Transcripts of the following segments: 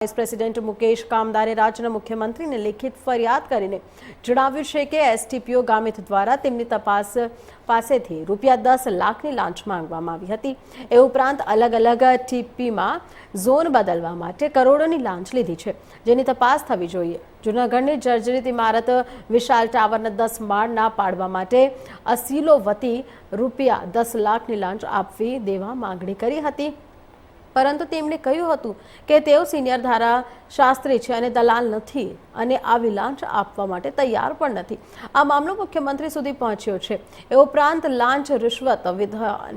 Vice president Mukesh કામદારે રાજ્યના મુખ્યમંત્રીને લેખિત ફરિયાદ કરીને જણાવ્યું છે કે એસટીપીઓ ગામિત દ્વારા તેમની તપાસ પાસેથી રૂપિયા દસ લાખની લાંચ માંગવામાં આવી હતી એ ઉપરાંત અલગ અલગ ટીપીમાં ઝોન બદલવા માટે કરોડોની લાંચ લીધી છે જેની તપાસ થવી જોઈએ જૂનાગઢની જર્જરિત ઇમારત વિશાલ ટાવરના દસ માળ ના પાડવા માટે અસીલો વતી રૂપિયા દસ લાખની લાંચ આપવી દેવા માંગણી કરી હતી પરંતુ તેમણે કહ્યું હતું કે તેઓ સિનિયર ધારા શાસ્ત્રી છે અને દલાલ નથી અને આવી લાંચ આપવા માટે તૈયાર પણ નથી. આ મામલો મુખ્યમંત્રી સુધી પહોંચ્યો છે. એ ઉપરાંત લાંચ રિશ્વત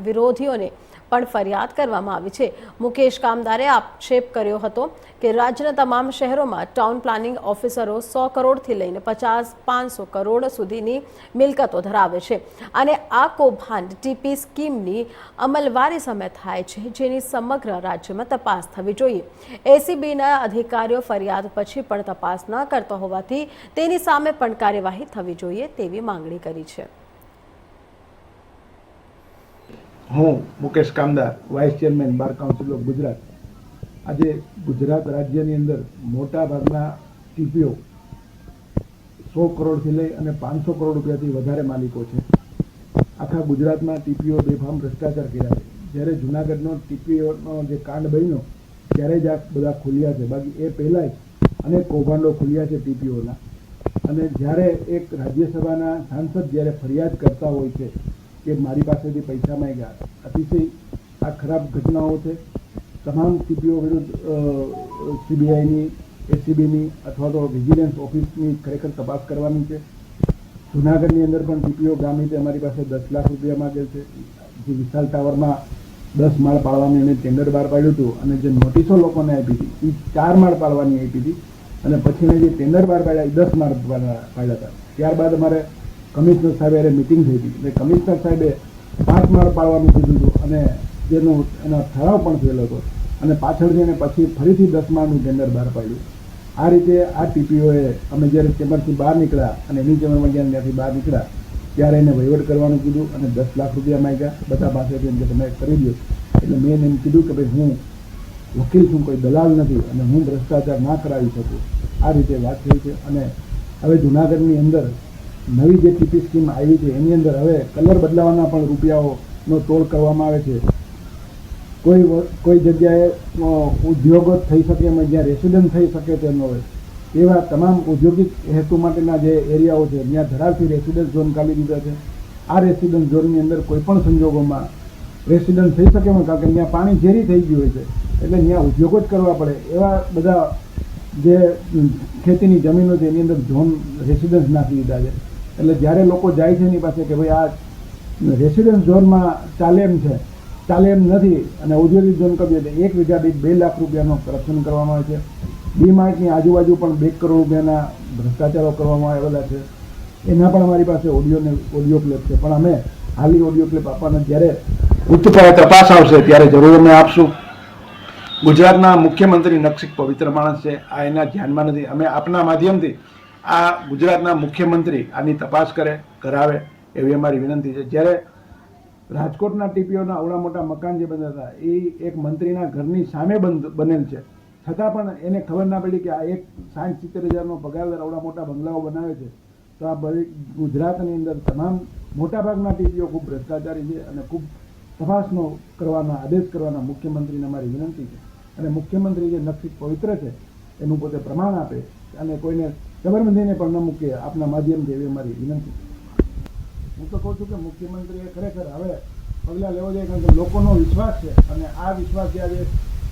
વિરોધીઓને પણ ફરિયાદ કરવામાં આવી છે. મુકેશ કામદારે આક્ષેપ કર્યો હતો કે રાજ્યના તમામ શહેરોમાં ટાઉન પ્લાનિંગ ઓફિસરો સો કરોડથી લઈને પચાસ, પાંચસો કરોડ સુધીની મિલકતો ધરાવે છે. અને આ કૌભાંડ ટીપી સ્કીમની અમલવારી સામે થાય છે, જેની સમગ્ર રાજ્યમાં તપાસ થવી જોઈએ. એસીબીના અધિકારીઓ ફરિયાદ પછી પણ તપાસ ન કરતા હોવાથી તેની સામે પણ કાર્યવાહી થવી જોઈએ તેવી માંગણી કરી છે. હું Mukesh Kamdar vice chairman bar council of Gujarat આજે ગુજરાત રાજ્યની અંદર મોટા ભાગના ટીપીઓ સો કરોડથી લઈ અને પાંચસો કરોડ રૂપિયાથી વધારે માલિકો છે. આખા ગુજરાતમાં ટીપીઓ બેફામ ભ્રષ્ટાચાર કર્યા છે. જ્યારે જુનાગઢનો ટીપીઓનો જે કાંડ બન્યો, ત્યારે જ આ બધા ખુલ્યા છે. બાકી એ પહેલાં જ અનેક કૌભાંડો ખુલ્યા છે ટીપીઓના અને જ્યારે એક રાજ્યસભાના સાંસદ જ્યારે ફરિયાદ કરતા હોય છે કે મારી પાસેથી પૈસા માંગ્યા, અતિશય આ ખરાબ ઘટનાઓ છે. તમામ સીપીઓ વિરુદ્ધ સીબીઆઈની એસીબીની અથવા તો વિજિલન્સ ઓફિસની ખરેખર તપાસ કરવાની છે. જુનાગઢની અંદર પણ ટીપીઓ ગામીતે અમારી પાસે દસ લાખ રૂપિયા માગેલ છે. જે વિશાલ ટાવરમાં દસ માળ પાડવાની એને ટેન્ડર બહાર પાડ્યું હતું અને જે નોટિસો લોકોને આપી હતી એ ચાર માળ પાડવાની આપી હતી. અને પછીના જે ટેન્ડર બહાર પાડ્યા એ દસ માળ પાડ્યા હતા. ત્યારબાદ અમારે કમિશનર સાહેબે એને મિટિંગ થઈ હતી. એટલે કમિશનર સાહેબે પાંચ માળ પાડવાનું કીધું હતું અને જેનો એનો ઠરાવ પણ થયેલો હતો. અને પાછળ જઈને પછી ફરીથી દસ માળનું ટેન્ડર બહાર પાડ્યું. આ રીતે આ ટીપીઓએ અમે જ્યારે ચેમ્બરથી બહાર નીકળ્યા અને એની ચેમ્બરમાં જ્યારે ત્યાંથી બહાર નીકળ્યા, ત્યારે એને વહીવટ કરવાનું કીધું અને દસ લાખ રૂપિયા માંગ્યા. બધા પાસેથી એમ કે તમે કરી દો. એટલે મેં એમ કીધું કે ભાઈ, હું વકીલ છું, કોઈ દલાલ નથી અને હું ભ્રષ્ટાચાર ના કરાવી શકું. આ રીતે વાત થઈ છે. અને હવે જુનાગઢની અંદર નવી જે ટીપી સ્કીમ આવી છે, એની અંદર હવે કલર બદલાવાના પણ રૂપિયાઓનો તોડ કરવામાં આવે છે. કોઈ કોઈ જગ્યાએ ઉદ્યોગો થઈ શકે, એમ જ્યાં રેસિડન્ટ થઈ શકે તેમ હોય એવા તમામ ઔદ્યોગિક હેતુ માટેના જે એરિયાઓ છે ત્યાં ધરાવતી રેસિડન્ટ ઝોન કાઢી દીધા છે. આ રેસિડન્ટ ઝોનની અંદર કોઈ પણ સંજોગોમાં રેસિડન્ટ થઈ શકે એમ, કારણ કે ત્યાં પાણી ઝેરી થઈ ગયું હોય છે. એટલે ત્યાં ઉદ્યોગો જ કરવા પડે. એવા બધા જે ખેતીની જમીનો છે, એની અંદર ઝોન રેસિડન્સ નાખી દીધા છે. એટલે જ્યારે લોકો જાય છે એની પાસે કે ભાઈ આ રેસિડેન્સ ઝોનમાં ચાલે એમ છે, ચાલે એમ નથી અને ઔદ્યોગિક ઝોન કબજે તો એક વીઘા દીઠ બે લાખ રૂપિયાનો કરપ્શન કરવામાં આવે છે. ડી માર્ટની આજુબાજુ પણ બે કરોડ રૂપિયાના ભ્રષ્ટાચારો કરવામાં આવેલા છે. એના પણ અમારી પાસે ઓડિયોને ઓડિયો ક્લિપ છે. પણ અમે હાલી ઓડિયો ક્લિપ આપવાના જ્યારે ઉચ્ચ તપાસ આવશે ત્યારે જરૂર અમે આપશું. ગુજરાતના મુખ્યમંત્રી નક્ષિક પવિત્ર માણસ છે. આ એના ધ્યાનમાં નથી. અમે આપના માધ્યમથી આ ગુજરાતના મુખ્યમંત્રી આની તપાસ કરે, કરાવે એવી અમારી વિનંતી છે. જ્યારે રાજકોટના ટીપીઓના અવડા મોટા મકાન જે બંધ હતા, એ એક મંત્રીના ઘરની સામે બંધ બનેલ છે. છતાં પણ એને ખબર ના પડી કે આ એક સાઠ સિત્તેર હજારનો પગારદાર અવડા મોટા બંગલાઓ બનાવે છે. તો આ ગુજરાતની અંદર તમામ મોટાભાગના ટીપીઓ ખૂબ ભ્રષ્ટાચારી છે અને ખૂબ તપાસનો કરવાના, આદેશ કરવાના મુખ્યમંત્રીને અમારી વિનંતી છે. અને મુખ્યમંત્રી જે નક્ષી પવિત્ર છે, એનું પોતે પ્રમાણ આપે અને કોઈને જબરબંધીને પણ ન મૂકે આપના માધ્યમથી એવી અમારી વિનંતી. હું તો કહું છું કે મુખ્યમંત્રીએ ખરેખર હવે પગલાં લેવો જોઈએ કારણ કે લોકોનો વિશ્વાસ છે અને આ વિશ્વાસ જે આજે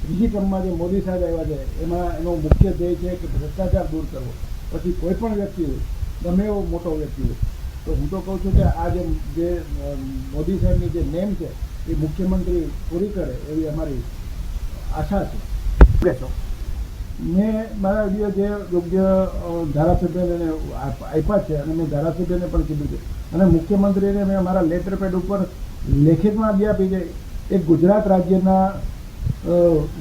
ત્રીજી ક્રમમાં જે મોદી સાહેબ આવ્યા છે, એમાં એનો મુખ્ય ધ્યેય છે કે ભ્રષ્ટાચાર દૂર કરવો. પછી કોઈ પણ વ્યક્તિ હોય, ગમે એવો મોટો વ્યક્તિ હોય, તો હું તો કહું છું કે આ જે મોદી સાહેબની જે નેમ છે, એ મુખ્યમંત્રી પૂરી કરે એવી અમારી આશા છે. મેં મારા વીડિયો જે યોગ્ય ધારાસભ્યને આપ્યા છે અને મેં ધારાસભ્યને પણ કીધું છે. અને મુખ્યમંત્રીને મેં મારા લેટર પેડ ઉપર લેખિતમાં આપી આપી છે. એક ગુજરાત રાજ્યના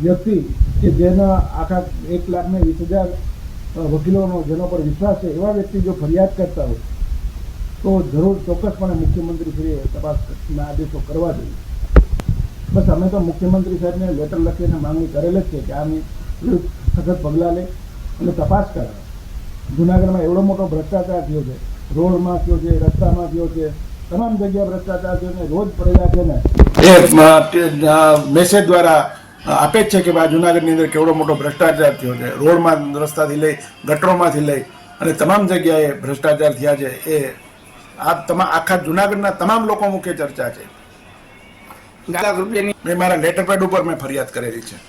વ્યક્તિ કે જેના આખા એક લાખને વીસ હજાર વકીલોનો, જેનો પર વિશ્વાસ છે, એવા વ્યક્તિ જો ફરિયાદ કરતા હોય, તો જરૂર ચોક્કસપણે મુખ્યમંત્રી શ્રીએ તપાસના આદેશો કરવા જોઈએ. બસ અમે તો મુખ્યમંત્રી સાહેબને લેટર લખીને માંગણી કરેલ જ છે કે આની સખત પગલાં લે અને તપાસ કરે. જુનાગઢમાં એવડો મોટો ભ્રષ્ટાચાર થયો છે. રોડમાં થયો છે રસ્તામાં થયો છે. તમામ જગ્યાએ ભ્રષ્ટાચાર થયો ને રોજ પ્રજા છે ને. એ મેસેજ દ્વારા આપે જ છે કે ભાઈ જુનાગઢની અંદર કેવડો મોટો ભ્રષ્ટાચાર થયો છે. રોડમાં રસ્તાથી લઈ ગટરોમાંથી લઈ અને તમામ જગ્યાએ ભ્રષ્ટાચાર થયા છે. એ આ તમામ આખા જુનાગઢના તમામ લોકો મુખ્ય ચર્ચા છે. મેં મારા લેટર પેડ ઉપર મેં ફરિયાદ કરેલી છે.